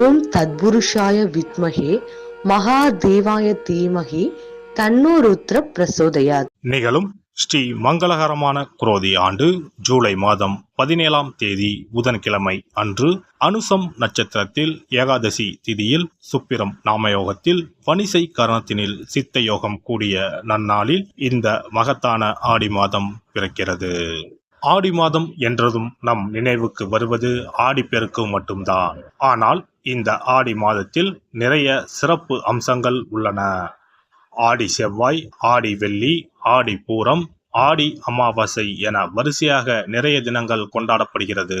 ஓம் தத்புருஷாய வித்மகே மகாதேவாய தீமகி தன்னோருத்ர பிரசோதயா நிகழும் ஸ்ரீ மங்களகரமான குரோதி ஆண்டு ஜூலை மாதம் பதினேழாம் தேதி புதன்கிழமை அன்று அனுசம் நட்சத்திரத்தில் ஏகாதசி திதியில் சுப்பிரம் நாமயோகத்தில் பனிசை கரணத்தினில் சித்த யோகம் கூடிய நன்னாளில் இந்த மகத்தான ஆடி மாதம் பிறக்கிறது. ஆடி மாதம் என்றதும் நம் நினைவுக்கு வருவது ஆடிப்பெருக்கு மட்டும்தான். ஆனால் இந்த ஆடி மாதத்தில் நிறைய சிறப்பு அம்சங்கள் உள்ளன. ஆடி செவ்வாய் ஆடி வெள்ளி ஆடி பூரம் ஆடி அமாவாசை என வரிசையாக நிறைய தினங்கள் கொண்டாடப்படுகிறது.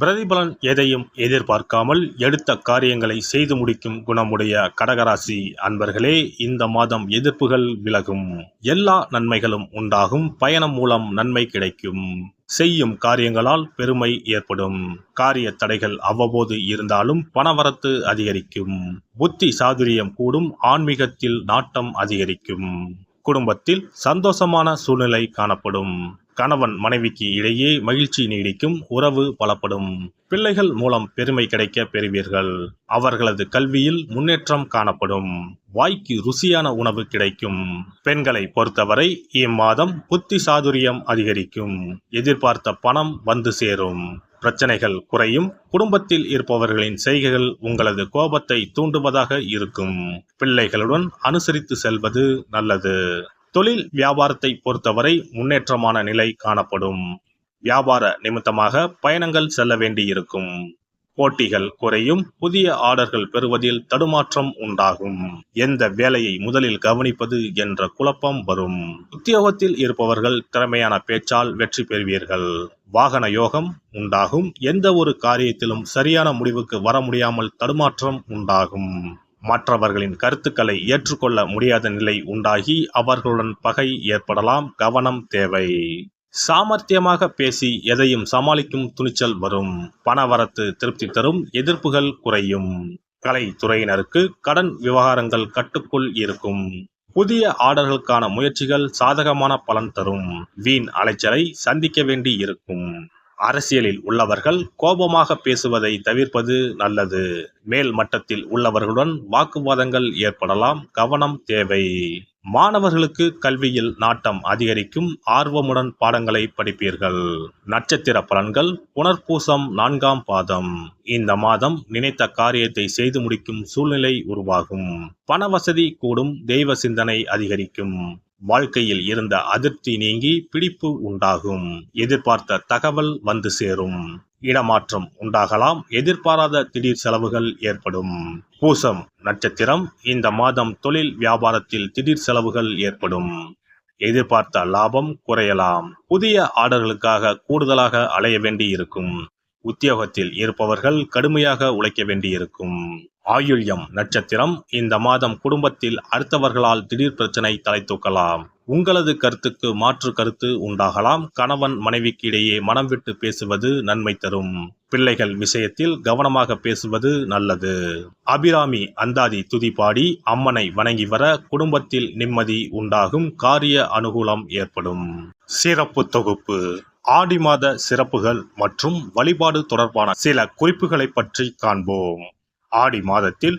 பிரதிபலன் எதையும் எதிர்பார்க்காமல் எடுத்த காரியங்களை செய்து முடிக்கும் குணமுடைய கடகராசி அன்பர்களே இந்த மாதம் எதிர்ப்புகள் விலகும். எல்லா நன்மைகளும் உண்டாகும். பயணம் மூலம் நன்மை கிடைக்கும். செய்யும் காரியங்களால் பெருமை ஏற்படும். காரிய தடைகள் அவ்வப்போது இருந்தாலும் பணவரத்து அதிகரிக்கும். புத்தி சாதுரியம் கூடும். ஆன்மீகத்தில் நாட்டம் அதிகரிக்கும். குடும்பத்தில் சந்தோஷமான சூழ்நிலை காணப்படும். கணவன் மனைவிக்கு இடையே மகிழ்ச்சி நீடிக்கும் உறவு பலப்படும். பிள்ளைகள் மூலம் பெருமை கிடைக்க பெறுவீர்கள். அவர்களது கல்வியில் முன்னேற்றம் காணப்படும். வாய்க்கு ருசியான உணவு கிடைக்கும். பெண்களை பொறுத்தவரை இம்மாதம் புத்தி சாதுரியம் அதிகரிக்கும். எதிர்பார்த்த பணம் வந்து சேரும். பிரச்சனைகள் குறையும். குடும்பத்தில் இருப்பவர்களின் செய்கைகள் உங்களது கோபத்தை தூண்டுவதாக இருக்கும். பிள்ளைகளுடன் அனுசரித்து செல்வது நல்லது. தொழில் வியாபாரத்தை பொறுத்தவரை முன்னேற்றமான நிலை காணப்படும். வியாபார நிமித்தமாக பயணங்கள் செல்ல வேண்டியிருக்கும். போட்டிகள் குறையும். புதிய ஆர்டர்கள் பெறுவதில் தடுமாற்றம் உண்டாகும். எந்த வேலையை முதலில் கவனிப்பது என்ற குழப்பம் வரும். உத்தியோகத்தில் இருப்பவர்கள் திறமையான பேச்சால் வெற்றி பெறுவீர்கள். வாகன யோகம் உண்டாகும். எந்த ஒரு காரியத்திலும் சரியான முடிவுக்கு வர முடியாமல் தடுமாற்றம் உண்டாகும். மற்றவர்களின் கருத்துக்களை ஏற்றுக்கொள்ள முடியாத நிலை உண்டாகி அவர்களுடன் பகை ஏற்படலாம். கவனம் தேவை. சாமர்த்தியமாக பேசி எதையும் சமாளிக்கும் துணிச்சல் வரும். பணவரத்து திருப்தி தரும். எதிர்ப்புகள் குறையும். கலைத்துறையினருக்கு கடன் விவகாரங்கள் கட்டுக்குள் இருக்கும். புதிய ஆர்டர்களுக்கான முயற்சிகள் சாதகமான பலன் தரும். வீண் அலைச்சலை சந்திக்க வேண்டி இருக்கும். அரசியலில் உள்ளவர்கள் கோபமாக பேசுவதை தவிர்ப்பது நல்லது. மேல் மட்டத்தில் உள்ளவர்களுடன் வாக்குவாதங்கள் ஏற்படலாம். கவனம் தேவை. மாணவர்களுக்கு கல்வியில் நாட்டம் அதிகரிக்கும். ஆர்வமுடன் பாடங்களை படிப்பீர்கள். நட்சத்திர பலன்கள். புனர்பூசம் நான்காம் பாதம். இந்த மாதம் நினைத்த காரியத்தை செய்து முடிக்கும் சூழ்நிலை உருவாகும். பண வசதி கூடும். தெய்வ சிந்தனை அதிகரிக்கும். வாழ்க்கையில் இருந்த அதிருப்தி நீங்கி பிடிப்பு உண்டாகும். எதிர்பார்த்த தகவல் வந்து சேரும். இடமாற்றம் உண்டாகலாம். எதிர்பாராத திடீர் செலவுகள் ஏற்படும். பூசம் நட்சத்திரம் இந்த மாதம் தொழில் வியாபாரத்தில் திடீர் செலவுகள் ஏற்படும். எதிர்பார்த்த லாபம் குறையலாம். புதிய ஆர்டர்களுக்காக கூடுதலாக அலைய வேண்டி இருக்கும் உத்தியோகத்தில் இருப்பவர்கள் கடுமையாக உழைக்க வேண்டியிருக்கும். ஆயுள்யம் நட்சத்திரம். இந்த மாதம் குடும்பத்தில் அடுத்தவர்களால் திடீர் பிரச்சனை தலை தூக்கலாம். உங்களது கருத்துக்கு மாற்று கருத்து உண்டாகலாம். கணவன் மனைவிக்கு இடையே மனம் விட்டு பேசுவது நன்மை தரும். பிள்ளைகள் விஷயத்தில் கவனமாக பேசுவது நல்லது. அபிராமி அந்தாதி துதி பாடி அம்மனை வணங்கி வர குடும்பத்தில் நிம்மதி உண்டாகும். காரிய அனுகூலம் ஏற்படும். சிறப்பு தொகுப்பு. ஆடி மாத சிறப்புகள் மற்றும் வழிபாடு தொடர்பான சில குறிப்புகளை பற்றி காண்போம். ஆடி மாதத்தில்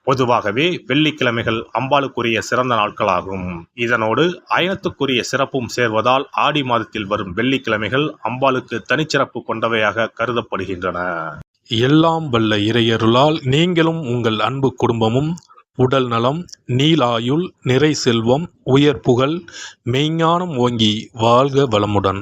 பொதுவாகவே வெள்ளிக்கிழமைகள் அம்பாளுக்குரிய சிறந்த நாட்களாகும். இதனோடு அயனத்துக்குரிய சிறப்பும் சேர்வதால் ஆடி மாதத்தில் வரும் வெள்ளிக்கிழமைகள் அம்பாளுக்கு தனிச்சிறப்பு கொண்டவையாக கருதப்படுகின்றன. எல்லாம் வல்ல இறையருளால் நீங்களும் உங்கள் அன்பு குடும்பமும் உடல் நலம் நீலாயுள் நிறை செல்வம் உயர் புகழ் மெய்ஞானம் ஓங்கி வாழ்க வளமுடன்.